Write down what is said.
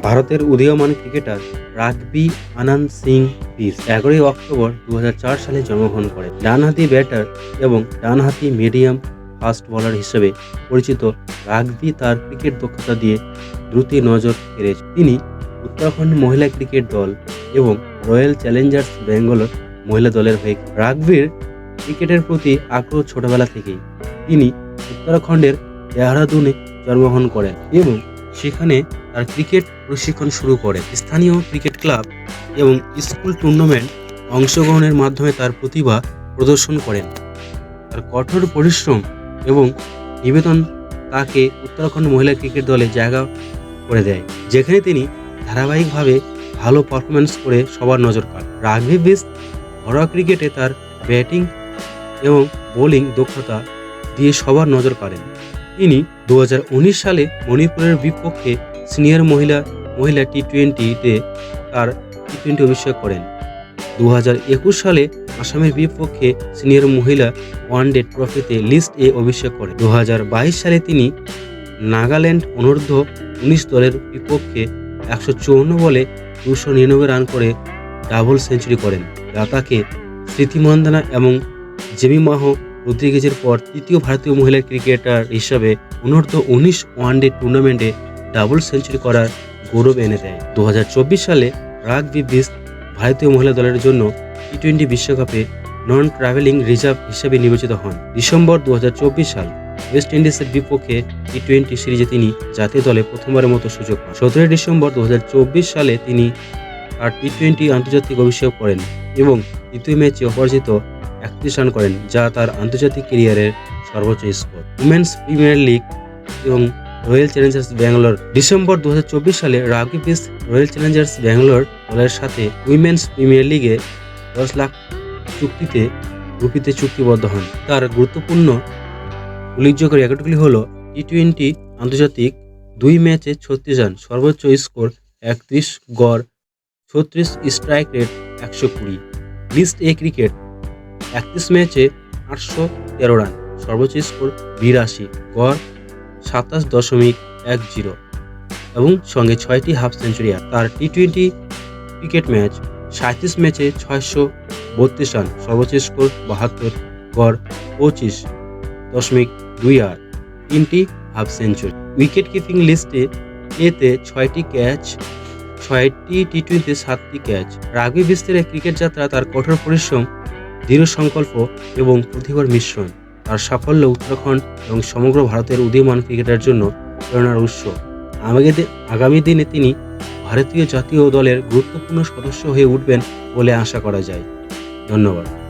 ভারতের উদীয়মান ক্রিকেটার রাগবি আনন্দ সিং পিস এগারোই অক্টোবর দু হাজার চার সালে জন্মগ্রহণ করেন। ডানহাতি ব্যাটার এবং ডানহাতি মিডিয়াম ফাস্ট বোলার হিসেবে পরিচিত রাগবি তার ক্রিকেট দক্ষতা দিয়ে দ্রুত নজর কেড়েছে। তিনি উত্তরাখণ্ড মহিলা ক্রিকেট দল এবং রয়্যাল চ্যালেঞ্জার্স ব্যাঙ্গালোর মহিলা দলের হয়ে রাগবির ক্রিকেটের প্রতি আগ্রহ ছোটবেলা থেকেই। তিনি উত্তরাখণ্ডের দেহরাদুনে জন্মগ্রহণ করেন এবং সেখানে তার ক্রিকেট প্রশিক্ষণ শুরু করে। স্থানীয় ক্রিকেট ক্লাব এবং স্কুল টুর্নামেন্ট অংশগ্রহণের মাধ্যমে তার প্রতিভা প্রদর্শন করেন। তার কঠোর পরিশ্রম এবং নিবেদন তাকে উত্তরাখণ্ড মহিলা ক্রিকেট দলে জায়গা করে দেয়, যেখানে তিনি ধারাবাহিকভাবে ভালো পারফরমেন্স করে সবার নজর কাড়েন রাগবি বিস ঘরোয়া ক্রিকেটে তার ব্যাটিং এবং বোলিং দক্ষতা দিয়ে সবার নজর কাড়েন। তিনি দু হাজার উনিশ সালে মণিপুরের বিপক্ষে সিনিয়র মহিলা মহিলা টি টোয়েন্টিতে তার টি টোয়েন্টি অভিষেক করেন। দু হাজার একুশ সালে আসামের বিপক্ষে সিনিয়র মহিলা ওয়ানডে ট্রফিতে লিস্ট এ অভিষেক করেন। দু হাজার বাইশ সালে তিনি নাগাল্যান্ড অনূর্ধ্ব উনিশ দলের বিপক্ষে একশো চুয়ান্ন বলে দুশো নিরানব্বই রান করে ডাবল সেঞ্চুরি করেন। যা তাকে স্মৃতি মন্দানা এবং জেমিমাহ রদ্রিগেজের পর তৃতীয় ভারতীয় মহিলা ক্রিকেটার হিসাবে অনূর্ধ্ব উনিশ ওয়ানডে টুর্নামেন্টে ডাবল সেঞ্চুরি করার গৌরব এনে দেয়। দু হাজার চব্বিশ সালে রাগবি বিস ভারতীয় মহিলা দলের জন্য টি টোয়েন্টি বিশ্বকাপে নন ট্রাভেলিং রিজার্ভ হিসেবে নির্বাচিত হন। ডিসেম্বর দু হাজার চব্বিশ সাল ওয়েস্ট ইন্ডিজের বিপক্ষে টি টোয়েন্টি সিরিজে তিনি জাতীয় দলে প্রথমবারের মতো সুযোগ পান। সতেরোই ডিসেম্বর দু হাজার চব্বিশ সালে তিনি তার টি টোয়েন্টি আন্তর্জাতিক অভিষেক করেন এবং দ্বিতীয় ম্যাচে অপরাজিত একত্রিশ রান করেন, যা তার আন্তর্জাতিক ক্যারিয়ারের সর্বোচ্চ স্কোর। উমেন্স প্রিমিয়ার লিগ এবং রয়্যাল চ্যালেঞ্জার্স ব্যাঙ্গালোর ডিসেম্বর দু হাজার চব্বিশ সালে রাগবি বিস রয়্যাল চ্যালেঞ্জার্স ব্যাঙ্গালোর দলের সাথে উইমেন্স প্রিমিয়ার লিগে দশ লাখ চুক্তিতে রুপিতে চুক্তিবদ্ধ হন। তার গুরুত্বপূর্ণ উল্লেখযোগ্য রেকর্ডগুলি হল টি টোয়েন্টি আন্তর্জাতিক দুই ম্যাচে ছত্রিশ রান, সর্বোচ্চ স্কোর একত্রিশ, গড় ছত্রিশ স্ট্রাইক রেট একশো কুড়ি। লিস্ট এ ক্রিকেট একত্রিশ ম্যাচে আটশো তেরো রান, সর্বোচ্চ স্কোর বিরাশি, গড় সাতাশ দশমিক এক জিরো এবং সঙ্গে ছয়টি হাফ সেঞ্চুরি তার টি টোয়েন্টি ক্রিকেট ম্যাচ সাঁত্রিশ ম্যাচে ছয়শো বত্রিশ রান সর্বোচ্চ স্কোর বাহাত্তর, গড় পঁচিশ দশমিক দুই আট তিনটি হাফ সেঞ্চুরি উইকেট কিপিং লিস্টে এতে ছয়টি ক্যাচ ছয়টি টি টোয়েন্টিতে সাতটি ক্যাচ রাগবি বিস্তারে ক্রিকেট যাত্রা তার কঠোর পরিশ্রম, দৃঢ় সংকল্প এবং প্রতিভার মিশ্রণ। তার সাফল্য উত্তরাখণ্ড এবং সমগ্র ভারতের উদীয়মান ক্রিকেটের জন্য প্রেরণার উৎস। আগামী আগামী দিনে তিনি ভারতীয় জাতীয় দলের গুরুত্বপূর্ণ সদস্য হয়ে উঠবেন বলে আশা করা যায়। ধন্যবাদ।